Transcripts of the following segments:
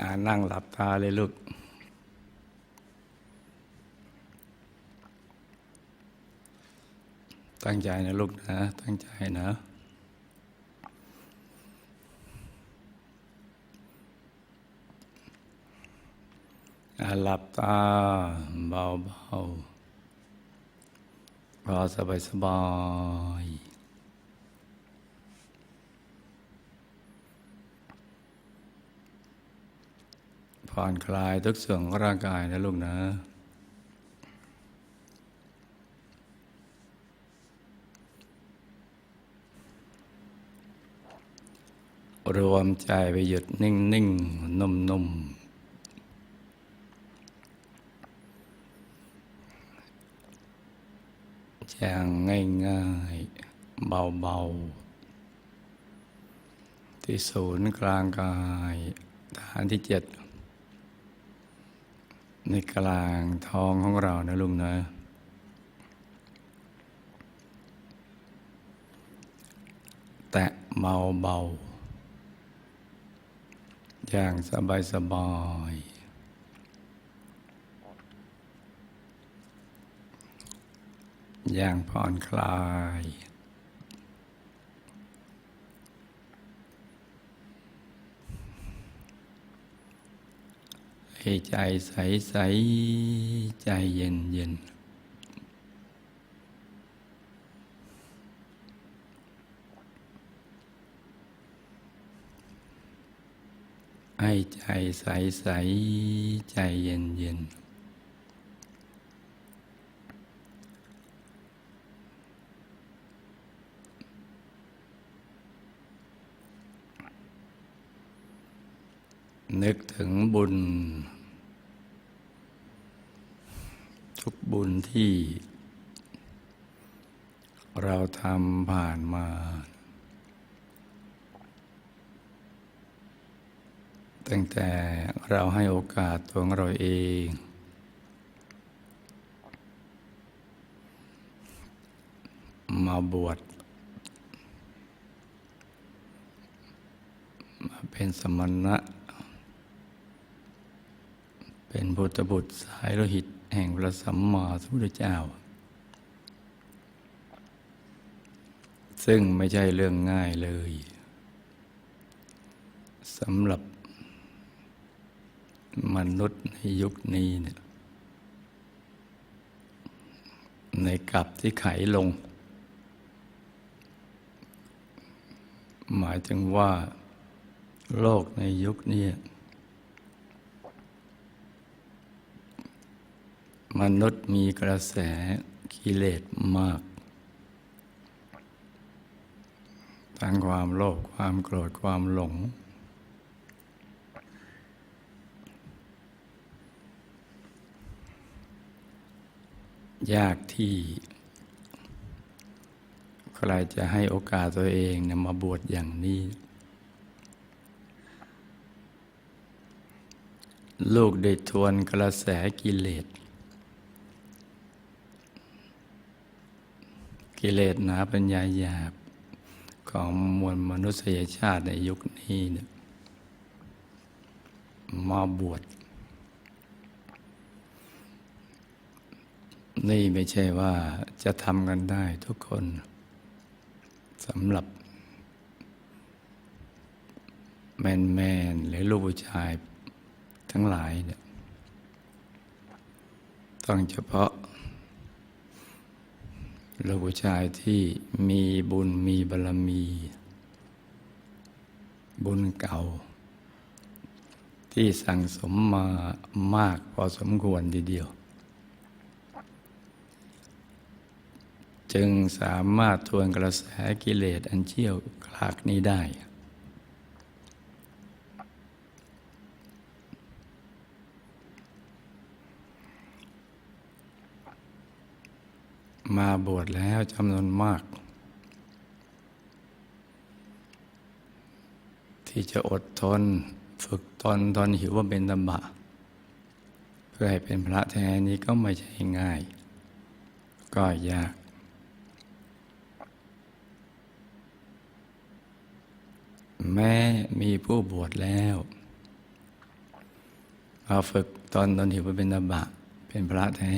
อ่านั่งหลับตาเลยลูก ตั้งใจนะลูกนะ ตั้งใจนะอ่าหลับตาเบาๆพอสบายสบาย ผ่อนคลายทุกส่วนของร่างกายนะลูกนะ รวมใจไปหยุดนิ่งนิ่งนุ่มนุ่มอย่างง่ายง่ายๆเบาเบาๆ ที่ศูนย์กลางกายฐานที่เจ็ด ในกลางท้องของเรานะลุงนะแตะเบาเบาอย่างสบายสบายอย่างผ่อนคลาย ให้ใจใสใสใจเย็นเย็นให้ใจใสใสใจเย็นเย็น นึกถึงบุญ ทุกบุญที่เราทำผ่านมา ตั้งแต่เราให้โอกาสตัวเราเอง มาบวชมาเป็นสมณะ เป็นพุทธบุตรสายโลหิตแห่งพระสัมมาสัมพุทธเจ้า ซึ่งไม่ใช่เรื่องง่ายเลยสำหรับมนุษย์ในยุคนี้เนี่ยในกลับที่ไขลง หมายถึงว่า โลกในยุคนี้ มนุษย์มีกระแสกิเลสมาก ทั้งความโลภความโกรธความหลง ยากที่ ใครจะให้โอกาสตัวเองนยมาบวชอย่างนี้ ลูกได้ทวนกระแสกิเลส กิเลสหนาปัญญาหยาบของมวลมนุษยชาติในยุคนี้เนี่ยมาบวช นี่ไม่ใช่ว่าจะทำกันได้ทุกคนสำหรับ แมนแมนๆหรือลูกผู้ชายทั้งหลายเนี่ยต้องเฉพาะ ลูกผู้ชายที่มีบุญมีบารรมี บุญเก่า ที่สั่งสมมามากพอสมควรทีเดียว จึงสามารถทวนกระแสกิเลสอันเชี่ยวกลากนี้ได้ มาบวชแล้วจำนวนมาก ที่จะอดทนฝึกตนตอนหิวว่าเป็นตบะ เพื่อให้เป็นพระแท้นี้ก็ไม่ใช่ง่าย ก็ยาก แม้มีผู้บวชแล้วมาฝึกตอนตอนหิวว่าเป็นตบะ เป็นพระแท้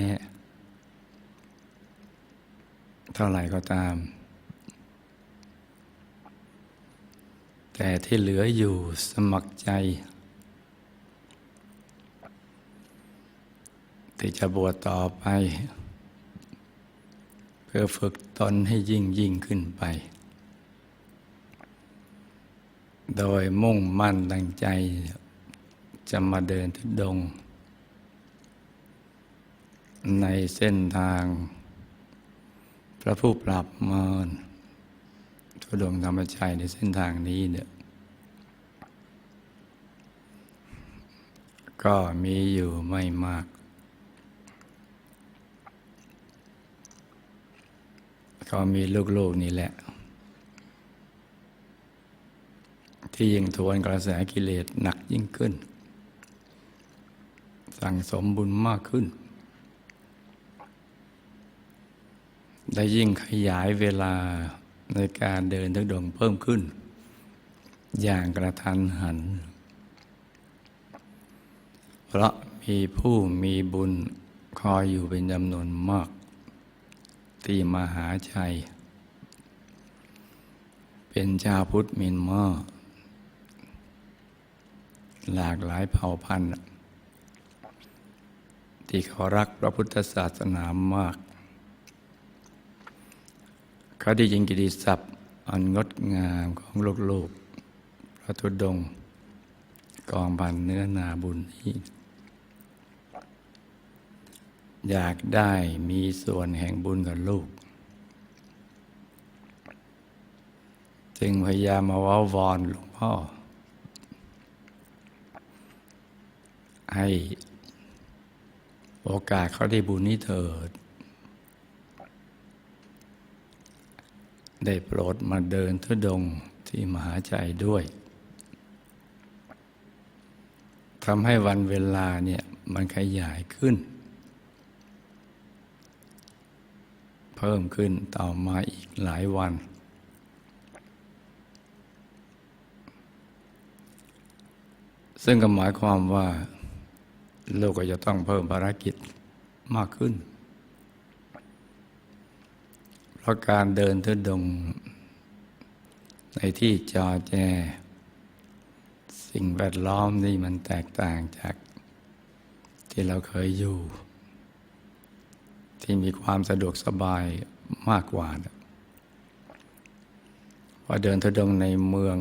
ท่าไหร่ก็ตาม แต่ที่เหลืออยู่สมัครใจ ที่จะบวชต่อไป เพื่อฝึกตนให้ยิ่งยิ่งขึ้นไป โดยมุ่งมั่นตั้งใจจะมาเดินทุดง ในเส้นทาง พระผู้ปรับมารทุดงธรรมชัยในเส้นทางนี้เนี่ยก็มีอยู่ไม่มาก ก็มีลูกๆนี่แหละ ที่ยิ่งทวนกระแสกิเลสหนักยิ่งขึ้น สั่งสมบุญมากขึ้น ได้ยิ่งขยายเวลาในการเดินทุดงเพิ่มขึ้น อย่างกระทันหัน เพราะมีผู้มีบุญคอยอยู่เป็นจำนวนมาก ที่มหาชัย เป็นชาวพุทธมินมอหลากหลายเผ่าพันธุ์ ที่เขารักพระพุทธศาสนามาก เขาได้ยิงกิติศัพท์อันงดงามของโลกๆ พระธุดง กองพันเนื้อนาบุญนี้อยากได้มีส่วนแห่งบุญกับลูก จึงพยายามมาว้าวอนหลวงพ่อ ให้โอกาสเขาได้บุญนี้เถิด ได้โปรดมาเดินทุดงที่มหาใจด้วยทำให้วันเวลาเนี่ยมันขยายขึ้น เพิ่มขึ้นต่อมาอีกหลายวัน ซึ่งก็หมายความว่าโลกก็จะต้องเพิ่มภารกิจมากขึ้น เพราะการเดินทุดง ในที่จอแจ สิ่งแวดล้อมนี่มันแตกต่างจากที่เราเคยอยู่ ที่มีความสะดวกสบายมากกว่าพอเดินทุดงในเมือง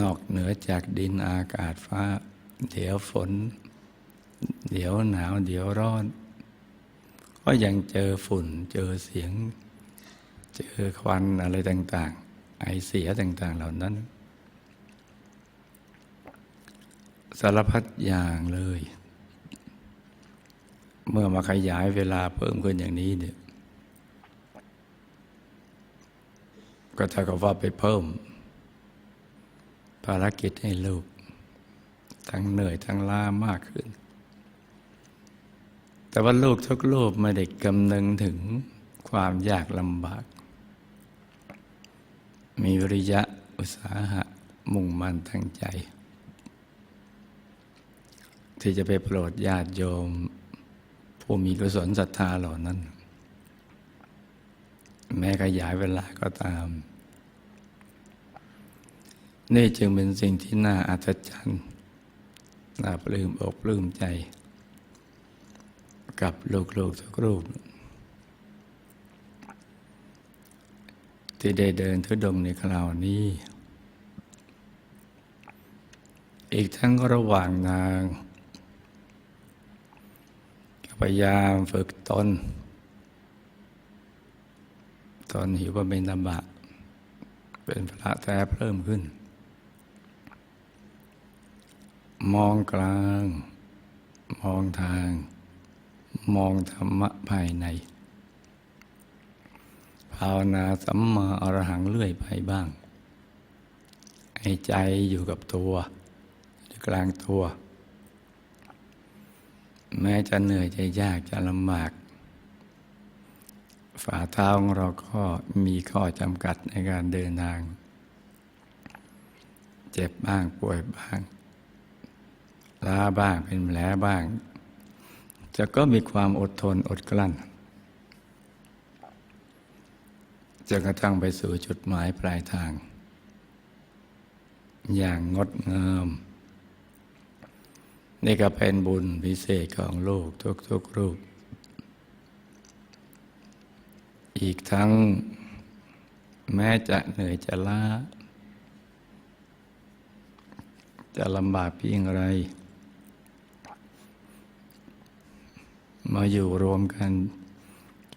นอกเหนือจากดินอากาศฟ้า เดี๋ยวฝน เดี๋ยวหนาว เดี๋ยวร้อน ก็ยังเจอฝุ่น เจอเสียง เจอควันอะไรต่าง ๆ ไอเสียต่าง ๆ เหล่านั้น สารพัดอย่างเลย เมื่อมาขยายเวลาเพิ่มขึ้นอย่างนี้เนี่ยก็เท่ากับว่าไปเพิ่ม ภารกิจให้ลูก ทั้งเหนื่อยทั้งล้ามากขึ้น แต่ว่าลูกทุกลูกไม่ได้กำนึงถึงความยากลำบาก มีวิริยะอุตสาหะมุ่งมั่นตั้งใจ ที่จะไปโปรดญาติโยม ผู้มีกุศลศรัทธาเหล่านั้น แม้ขยายเวลาก็ตาม นี่จึงเป็นสิ่งที่น่าอัศจรรย์น่าปลื้มอกปลื้มใจ กับลูกๆทุกรูป ที่ได้เดินทุดงในคราวนี้ อีกทั้งระหว่างทางพยายามฝึกตน ตอนหิวว่าเป็นตบะเป็นพระแท้เพิ่มขึ้น มองกลาง มองทาง มองธรรมะภายใน ภาวนาสัมมาอรหังเรื่อยไปบ้าง ให้ใจอยู่กับตัวอยู่กลางตัว แม้จะเหนื่อยจะยากจะลำบาก ฝ่าเท้าของเราก็มีข้อจำกัดในการเดินทาง เจ็บบ้างป่วยบ้างล้าบ้างเป็นแผลบ้าง จะก็มีความอดทนอดกลั้นจนกระทั่งไปสู่จุดหมายปลายทาง อย่างงดงาม นี่ก็เป็นบุญพิเศษของลูกทุกๆรูป อีกทั้งแม้จะเหนื่อยจะล้า จะลำบากเพียงไร มาอยู่รวมกัน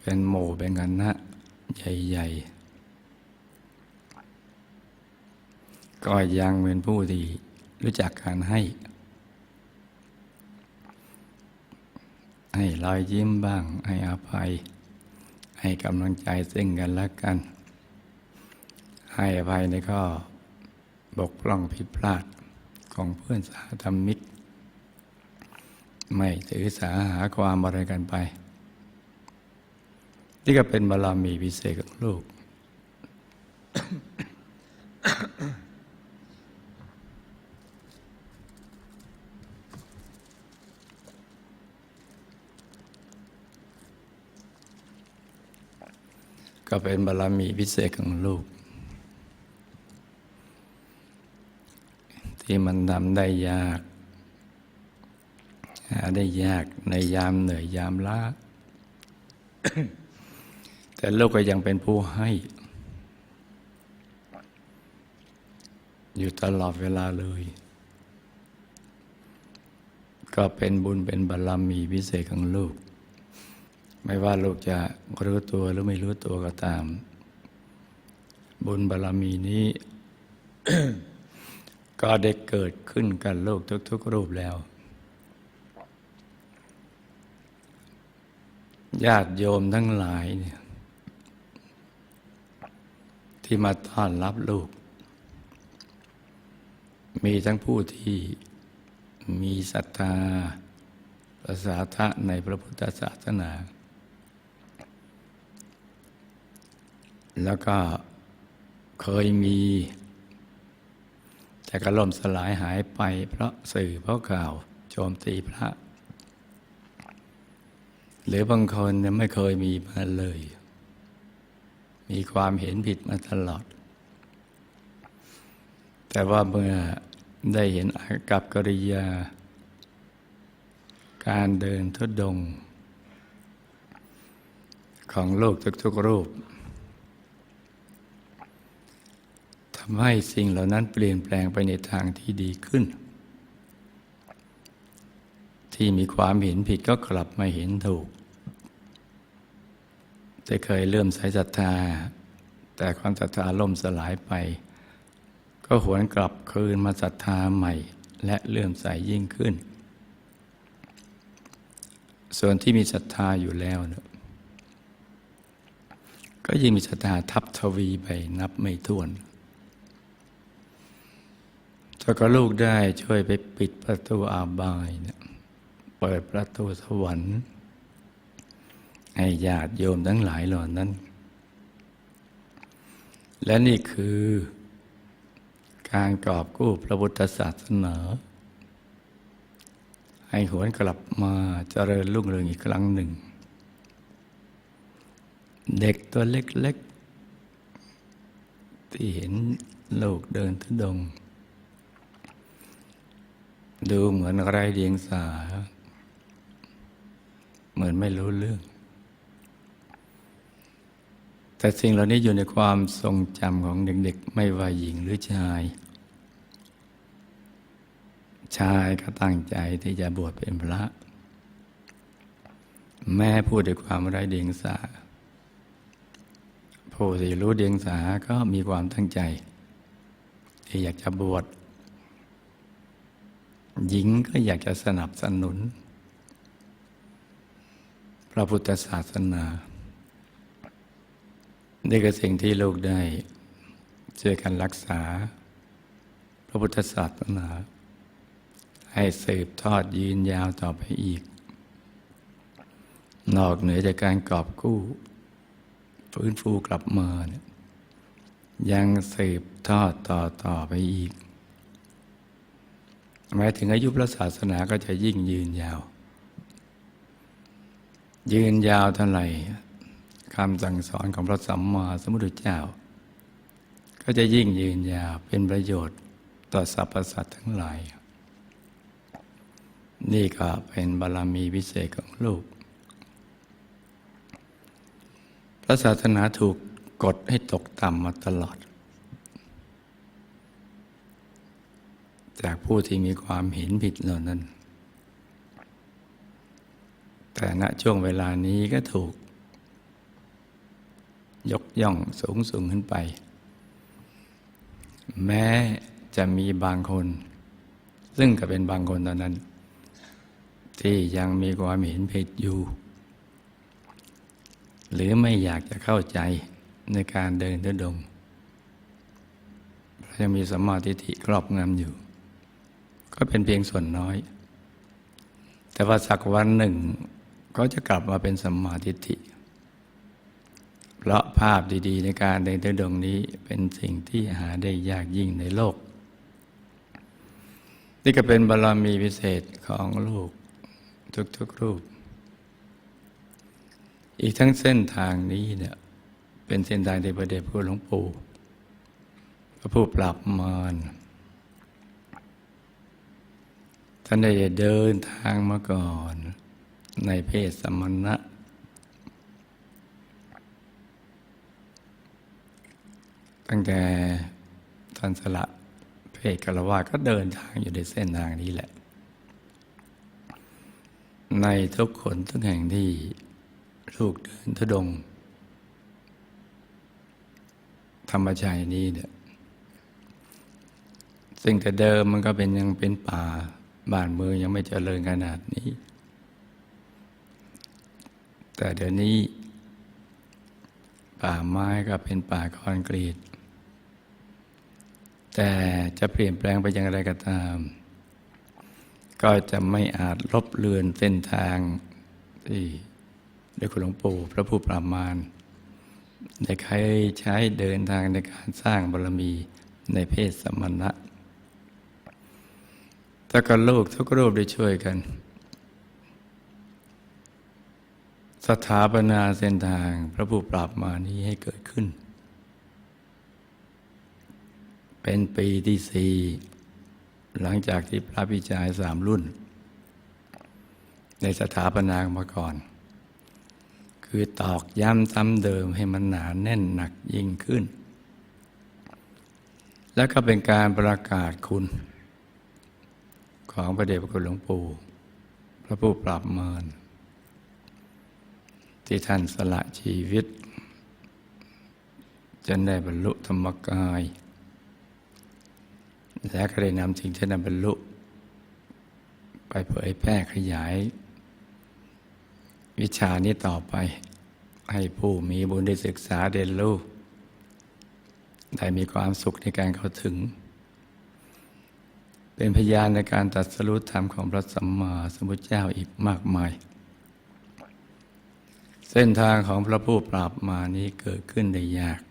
เป็นหมู่เป็นคณะใหญ่ๆ ก็ยังเป็นผู้ที่รู้จักการให้ ให้รอยยิ้มบ้าง ให้อภัย ให้กำลังใจซึ่งกันและกัน ให้อภัยในข้อบกพร่องผิดพลาดของเพื่อนสาธรรมิก ไม่ถือสาหาความอะไรกันไป นี่ก็เป็นบารมีพิเศษของลูก ก็เป็นบารมีพิเศษของลูก ที่มันทำได้ยาก ได้ยากในยามเหนื่อยยามล้า แต่โลกก็ยังเป็นผู้ให้ อยู่ตลอดเวลาเลย ก็เป็นบุญเป็นบารรมีพิเศษของลูก ไม่ว่าลูกจะรู้ตัวหรือไม่รู้ตัวก็ตาม บุญบารรมีนี้ก็ได้เกิดขึ้นกับโลกทุก ๆ รูปแล้ว ญาติโยมทั้งหลายเนี่ยที่มาต้อนรับลูก มีทั้งผู้ที่มีศรัทธาประสาทะในพระพุทธศาสนา แล้วก็เคยมี แต่ก็ล่มสลายหายไปเพราะสื่อเพราะข่าว โจมตีพระ หรือบางคนไม่เคยมีมาเลย มีความเห็นผิดมาตลอด แต่ว่าเมื่อได้เห็นอากับกริยา การเดินทุดง ของโลกทุกๆรูปทำให้สิ่งเหล่านั้นเปลี่ยนแปลงไปในทางที่ดีขึ้น ที่มีความเห็นผิดก็กลับมาเห็นถูกจะเคยเริ่มใส่ศรัทธา แต่ความศรัทธาล่มสลายไป ก็หวนกลับคืนมาศรัทธาใหม่ และเลื่อมใสยิ่งขึ้น ส่วนที่มีศรัทธาอยู่แล้วเนี่ยก็ยิ่งมีศรัทธาทับทวีไปนับไม่ถ้วนถ้าก็ลูกได้ช่วยไปปิดประตูอาบายเนี่ย เปิดประตูสวรรค์ให้ญาติโยมทั้งหลายเหล่านั้น และนี่คือการกอบกู้พระพุทธศาสนา ให้หวนกลับมาเจริญรุ่งเรืองอีกครั้งหนึ่ง เด็กตัวเล็กๆ ที่เห็นโลกเดินทุดง ดูเหมือนไรเดียงสา เหมือนไม่รู้เรื่อง แต่สิ่งเหล่านี้อยู่ในความทรงจำของเด็กๆ ไม่ว่าหญิงหรือชาย ชายก็ตั้งใจที่จะบวชเป็นพระ แม่พูดด้วยความไร้เดียงสาผู้ที่รู้เดียงสาก็มีความตั้งใจ ที่อยากจะบวชหญิงก็อยากจะสนับสนุน พระพุทธศาสนานี่คือสิ่งที่ลูกได้ช่วยกันรักษา พระพุทธศาสนา ให้สืบทอดยืนยาวต่อไปอีก นอกเหนือจากการกอบกู้ ฟื้นฟูกลับมาเนี่ยยังสืบทอดต่อต่อไปอีกหมายถึงอายุพระศาสนาก็จะยิ่งยืนยาว ยืนยาวเท่าไหร่คำสั่งสอนของพระสัมมาสัมพุทธเจ้า ก็จะยิ่งยืนยาวเป็นประโยชน์ต่อสรรพสัตว์ทั้งหลาย นี่ก็เป็นบารมีพิเศษของลูก พระศาสนาถูกกดให้ตกต่ำมาตลอด จากผู้ที่มีความเห็นผิดเหล่านั้น แต่ณช่วงเวลานี้ก็ถูก ยกย่องสูงสูงขึ้นไป แม้จะมีบางคน ซึ่งก็เป็นบางคนตอนนั้น ที่ยังมีความเห็นผิดอยู่ หรือไม่อยากจะเข้าใจในการเดินทุดงเพราะยังมีสมมาธิฏฐิครอบงำอยู่ ก็เป็นเพียงส่วนน้อย แต่ว่าสักวันหนึ่ง ก็จะกลับมาเป็นสมมาทิฏฐิเพราะภาพดีๆ ในการเดินทุดงนี้เป็นสิ่งที่หาได้ยากยิ่งในโลก นี่ก็เป็นบารมีพิเศษของลูกทุกๆรูป อีกทั้งเส้นทางนี้เนี่ยเป็นเส้นทางที่พระเดชพระหลวงปู่พระผู้ปรับมารท่านได้เดินทางมาก่อน ในเพศสมณะ ตั้งแต่ท่านสละเพศกลวาก็เดินทางอยู่ในเส้นทางนี้แหละ ในทุกคนทุกแห่งที่ลูกเดินทุดง ธรรมชายนี้เนี่ยซึ่งแต่เดิมมันก็เป็นยังเป็นป่าบ้านเมืองยังไม่เจริญขนาดนี้ แต่เดี๋ยวนี้ ป่าไม้ก็เป็นป่าคอนกรีต แต่จะเปลี่ยนแปลงไปอย่างไรก็ตาม ก็จะไม่อาจลบเลือนเส้นทางที่ได้คุณหลวงปู่พระผู้ปรามารได้ใครใช้เดินทางในการสร้างบารมีในเพศสมณะถ้ากับลูกทุกรูปได้ช่วยกัน สถาปนาเส้นทางพระผู้ปราบมานี้ให้เกิดขึ้น เป็นปีที่สี่หลังจากที่พระพิจายสามรุ่น ในสถาปนามาก่อน คือตอกย้ำซ้ำเดิมให้มันหนาแน่นหนักยิ่งขึ้น แล้วก็เป็นการประกาศคุณ ของพระเดชพระคุณหลวงปู่ พระผู้ปราบมาร ที่ท่านสละชีวิต จนได้บรรลุธรรมกาย และก็ได้นำสิ่งที่นำบรรลุ ไปเผยแพร่ขยาย วิชานี้ต่อไป ให้ผู้มีบุญได้ศึกษาเรียนรู้ได้มีความสุขในการเข้าถึง เป็นพยานในการตัดสรุปธรรมของพระสัมมาสัมพุทธเจ้าอีกมากมาย เส้นทางของพระผู้ปราบมานี้เกิดขึ้นได้ยาก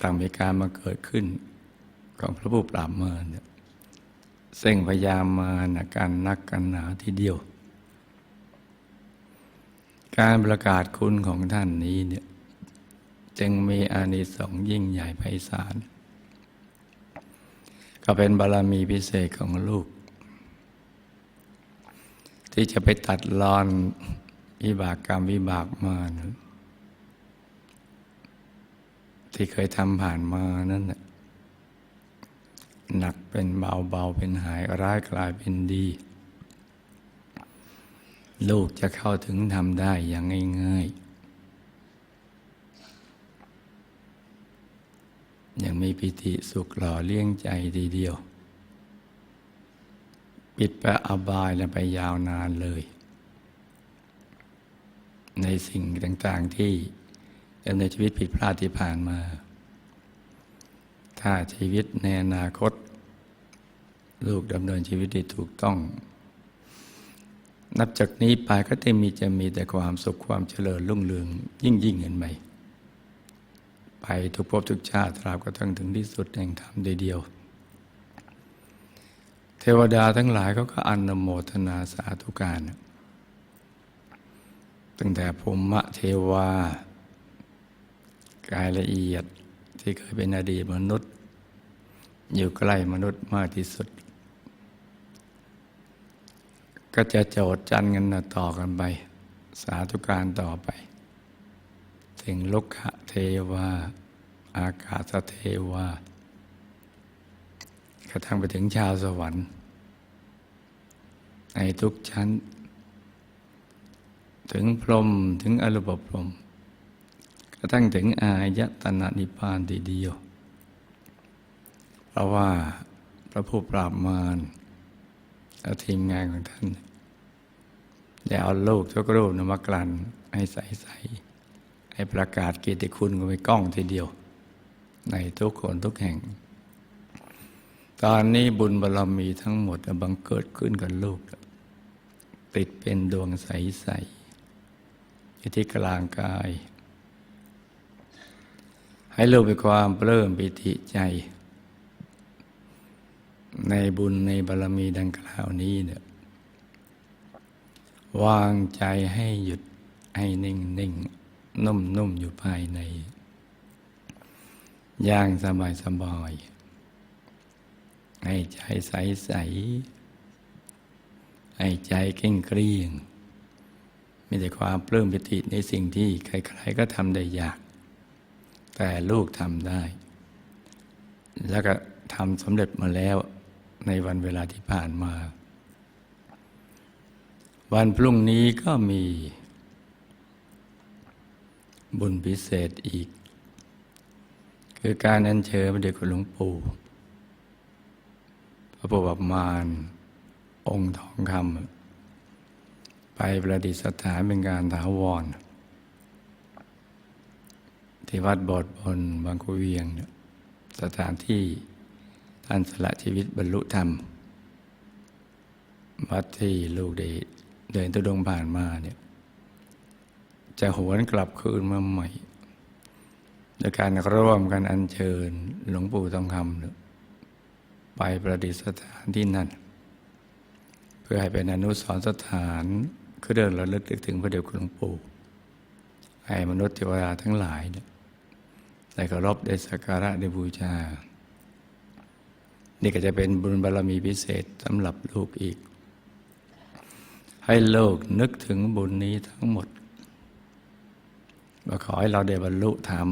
ต่างมีการมาเกิดขึ้นของพระผู้ปราบมารเนี่ยเส้นพยามมานะการนักกันหนาทีเดียว การประกาศคุณของท่านนี้เนี่ยจึงมีอานิสงส์ยิ่งใหญ่ไพศาลก็เป็นบารมีพิเศษของลูก ที่จะไปตัดรอน วิบากกรรมวิบากมานะที่เคยทำผ่านมานั่นแหละหนักเป็นเบาเบาเป็นหายร้ายกลายเป็นดี ลูกจะเข้าถึงทำได้อย่างง่ายๆ อย่างมีปิติสุขหล่อเลี้ยงใจทีเดียว ปิดไปอบายแล้วไปยาวนานเลย ในสิ่งต่างๆที่ดำเนินชีวิตผิดพลาดที่ผ่านมา ถ้าชีวิตในอนาคต ลูกดำเนินชีวิตที่ถูกต้อง นับจากนี้ไปก็จะมีจะมีแต่ความสุขความเจริญรุ่งเรืองยิ่งยิ่งเห็นไหมไปทุกภพทุกชาติตราบกระทั่งถึงที่สุดแห่งธรรมเดียว เทวดาทั้งหลายเขาก็อนโมทนาสาธุการ ตั้งแต่ภูมิเทวา กายละเอียดที่เคยเป็นอดีตมนุษย์ อยู่ใกล้มนุษย์มากที่สุด ก็จะโจดจันกันต่อกันไป สาธุการต่อไป ถึงลุกขเทวา อากาศเทวากระทั่งไปถึงชาวสวรรค์ในทุกชั้น ถึงพรมถึงอรูปพรมกระทั่งถึงอายตนะนิพพานทีเดียว เพราะว่าพระผู้ปราบมารและทีมงานของท่านได้เอาโลกทุกรูปนมากลั่นให้ใสๆให้ประกาศเกียรติคุณก็ไปกล้องทีเดียว ในทุกคนทุกแห่ง ตอนนี้บุญบารรมีทั้งหมดบังเกิดขึ้นกับลูก ติดเป็นดวงใสๆ อยู่ที่กลางกาย ให้ลูกมีความเปลื้มปิติใจ ในบุญในบารรมีดังกล่าวนี้เนี่ยวางใจให้หยุดให้นิ่งนิ่งนุ่มนุ่มอยู่ภายในอย่างสบายสบายให้ใจใสใสให้ใจเก่งเกรียง มีแต่ความปลื้มปิติในสิ่งที่ใครๆก็ทำได้ยาก แต่ลูกทำได้ แล้วก็ทำสำเร็จมาแล้วในวันเวลาที่ผ่านมา วันพรุ่งนี้ก็มีบุญพิเศษอีก คือการอัญเชิญพระเดชคุณหลวงปู่พระบรมมารองค์ทองคำ ไปประดิษฐานเป็นการถาวร ที่วัดบสถ์บนบางกุเวียง สถานที่ท่านสละชีวิตบรรลุธรรม วัดที่ลูกได้เดินตุดงผ่านมาเนี่ยจะหวนกลับคืนมาใหม่โดยการร่วมกันอัญเชิญหลวงปู่ทองคำไปประดิษฐานที่นั่น เพื่อให้เป็นอนุสรสถาน คือเดินระลึกถึงพระเดชคุณหลวงปู่ให้มนุษย์เทวดาทั้งหลายเนี่ยได้เคารพได้สักการะได้บูชา นี่ก็จะเป็นบุญบารมีพิเศษสำหรับลูกอีก ให้โลกนึกถึงบุญนี้ทั้งหมดว่าขอให้เราได้บรรลุธรรม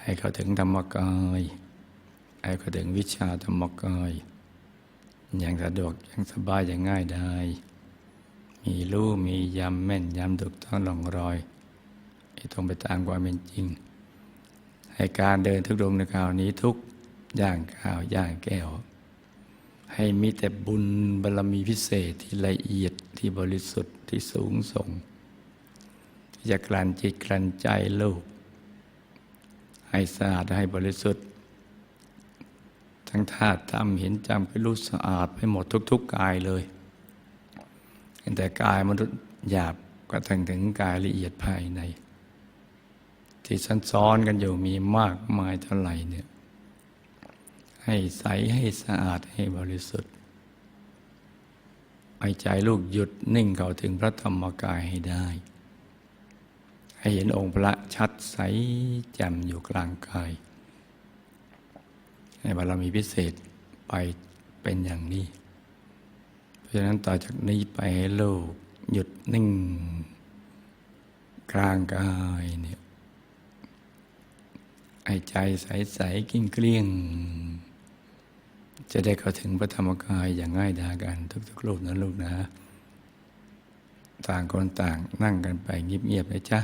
ให้เขาถึงธรรมกายให้เขาถึงวิชาธรรมกายอย่างสะดวกอย่างสบายอย่างง่ายได้ มีรู้มียำแม่นยำถูกต้องหลงรอยให้ตรงไปตามความเป็นจริง ให้การเดินทุกดวงในคราวนี้ทุกย่างก้าวย่างแก้ว ให้มีแต่บุญบารรมีพิเศษที่ละเอียดที่บริสุทธิ์ที่สูงส่งที่จะกลั่นจิตกลั่นใจลูก ให้สะอาดให้บริสุทธิ์ ทั้งธาตุทำเห็นจำให้รู้สะอาดไปหมดทุก ๆกายเลย แต่กายมนุษย์หยาบก็ถึงถึงกายละเอียดภายใน ที่ซ้อนๆกันอยู่มีมากมายเท่าไหร่เนี่ยให้ใสให้สะอาดให้บริสุทธิ์ให้ใจลูกหยุดนิ่งเข้าถึงพระธรรมกายให้ได้ ให้เห็นองค์พระชัดใสแจ่มอยู่กลางกาย ให้บารมีพิเศษไปเป็นอย่างนี้ ราะฉะนั้นต่อจากนี้ไปให้โลกหยุดนิ่ง กลางกายเนี่ยให้ใจใสๆกิ้งเกลี้ยง จะได้เข้าถึงพระธรรมกายอย่างง่ายดายกันทุกๆรูปนะลูกนะ ต่างคนต่างนั่งกันไปเงียบๆเลยจ้ะ